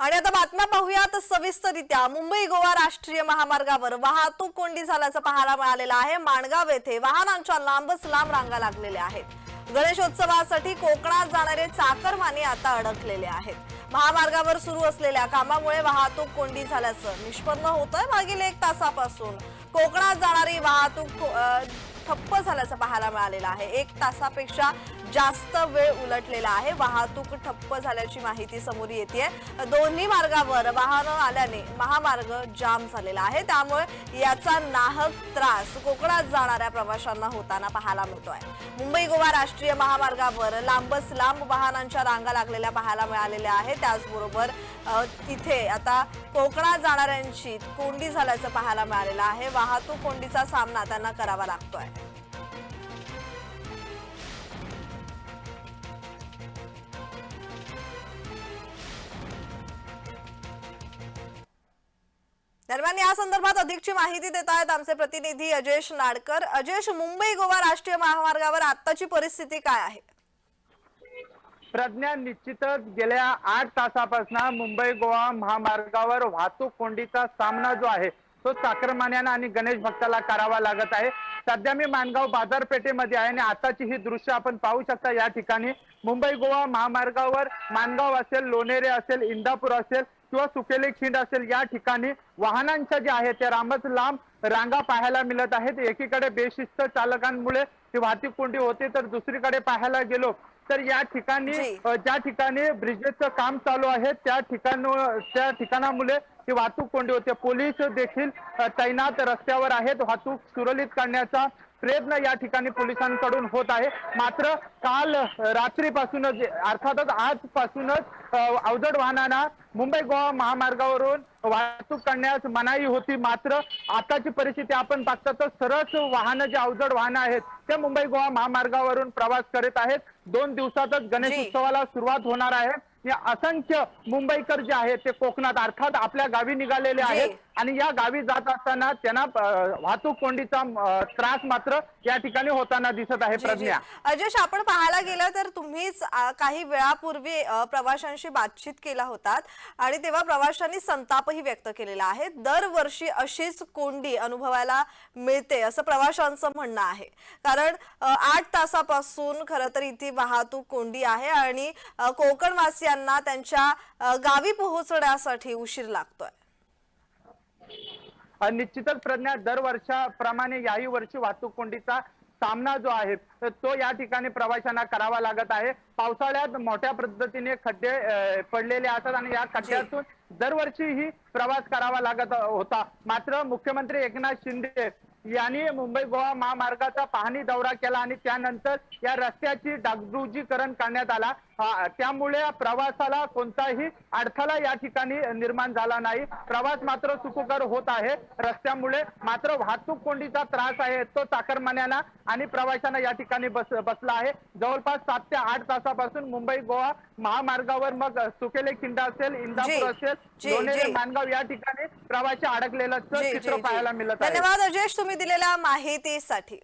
आणि आता बातम्या पाहूयात सविस्तरित्या मुंबई गोवा राष्ट्रीय महामार्गावर वाहतूक कोंडी झाल्याचं पाहायला मिळालेलं आहे. माणगाव येथे वाहनांच्या लांबच लांब रांगा लागलेल्या आहेत. गणेशोत्सवासाठी कोकणात जाणारे चाकरमानी आता अडकलेले आहेत. महामार्गावर सुरू असलेल्या कामामुळे वाहतूक कोंडी झाल्याचं निष्पन्न होतंय. मागील एक तासापासून कोकणात जाणारी वाहतूक ठप्प झाल्याचं पाहायला मिळालेलं आहे. एक तासापेक्षा जास्त वेळ उलटलेला आहे. वाहतूक ठप्प झाल्याची माहिती समोर येते दोन्ही मार्गावर वाहनं आल्याने महामार्ग जाम झालेला आहे. त्यामुळे याचा नाहक त्रास कोकणात जाणाऱ्या प्रवाशांना होताना पाहायला मिळतोय. मुंबई गोवा राष्ट्रीय महामार्गावर लांबच लांब वाहनांच्या रांगा लागलेल्या पाहायला मिळालेल्या आहेत. त्याचबरोबर तिथे आता कोकणात जाणाऱ्यांची कोंडी झाल्याचं पाहायला मिळालेलं आहे. वाहतूक कोंडीचा सामना त्यांना करावा लागतोय. दरम्यान या संदर्भात अधिकची माहिती देत आहेत आमचे प्रतिनिधी अजयश नाडकर. अजयश मुंबई गोवा राष्ट्रीय महामार्गावर आताची परिस्थिती काय आहे? प्रज्ञा निश्चितच गेल्या आठ तासापासून मुंबई गोवा महामार्गावर वाहतूक कोंडीचा सामना जो आहे तो चाकरमान्यांना आणि गणेश भक्ताला करावा लागत आहे. सध्या मी मानगाव बाजारपेठेमध्ये आहे आणि आताची ही दृश्य आपण पाहू शकता या ठिकाणी. मुंबई गोवा महामार्गावर मानगाव असेल लोणेरे असेल इंदापूर असेल किंवा सुकेले खिंड असेल या ठिकाणी वाहनांच्या ज्या आहेत त्या रामच लांब रांगा पाहायला मिळत आहेत. एकीकडे बेशिस्त चालकांमुळे ही वाहतूक कोंडी होते तर दुसरीकडे पाहायला गेलो तर या ठिकाणी ज्या ठिकाणी ब्रिजेसचं काम चालू आहे त्या ठिकाण त्या ठिकाणामुळे ही वाहतूक कोंडी होते. पोलीस देखील तैनात रस्त्यावर आहेत. वाहतूक सुरळीत करण्याचा प्रयत्न या ठिकाणी पोलिसांकडून होत आहे. मात्र काल रात्रीपासूनच अर्थातच आजपासूनच अवजड वाहनांना मुंबई गोवा महामार्गावरून वाहतूक करण्यास मनाई होती. मात्र आताची परिस्थिती आपण पाहतो तर सरस वाहनं जे अवजड वाहनं आहेत ते मुंबई गोवा महामार्गावरून प्रवास करत आहेत. दोन दिवसातच गणेश. उत्सवाला सुरुवात होणार आहे. असंख्य मुंबईकर जे आहेत ते कोकणात अर्थात आपल्या गावी निघालेले. आहेत आणि या गावी जात असताना त्यांना वाहतूक कोंडीचा त्रास मात्र या ठिकाणी होताना दिसत आहे. प्रज्ञा. अजयश आपण पाहायला गेलं तर तुम्हीच काही वेळापूर्वी प्रवाशांशी बातचीत केला होतात आणि तेव्हा प्रवाशांनी संतापही व्यक्त केलेला आहे. दरवर्षी अशीच कोंडी अनुभवायला मिळते असं प्रवाशांचं म्हणणं आहे. कारण आठ तासापासून खरं तर इथे वाहतूक कोंडी आहे आणि कोकणवासियांना त्यांच्या गावी पोहोचण्यासाठी उशीर लागतोय. निश्चितच प्रज्ञा दरवर्षाप्रमाणे याही वर्षी वाहतूक कोंडीचा सामना जो आहे तो या ठिकाणी प्रवाशांना करावा लागत आहे. पावसाळ्यात मोठ्या पद्धतीने खड्डे पडलेले असतात आणि या खड्ड्यातून दरवर्षी ही प्रवास करावा लागत होता. मात्र मुख्यमंत्री एकनाथ शिंदे यांनी मुंबई गोवा महामार्गाचा पाहणी दौरा केला आणि त्यानंतर या रस्त्याची डागडुजीकरण करण्यात आला. त्यामुळे प्रवासाला कोणताही अडथळा या ठिकाणी निर्माण झाला नाही. प्रवास मात्र सुखकर होत आहे. रस्त्यामुळे मात्र वाहतूक कोंडीचा त्रास आहे तो चाकरमान्यांना आणि प्रवाशांना या ठिकाणी बस बसला आहे. जवळपास सात ते आठ तासापासून मुंबई गोवा महामार्गावर मग सुकेले खिंड असेल इंदापूर असेल. मानगाव या ठिकाणी प्रवासी अडकलेलं चित्र. पाहायला मिळत आहे. तुम्ही दिलेल्या माहितीसाठी.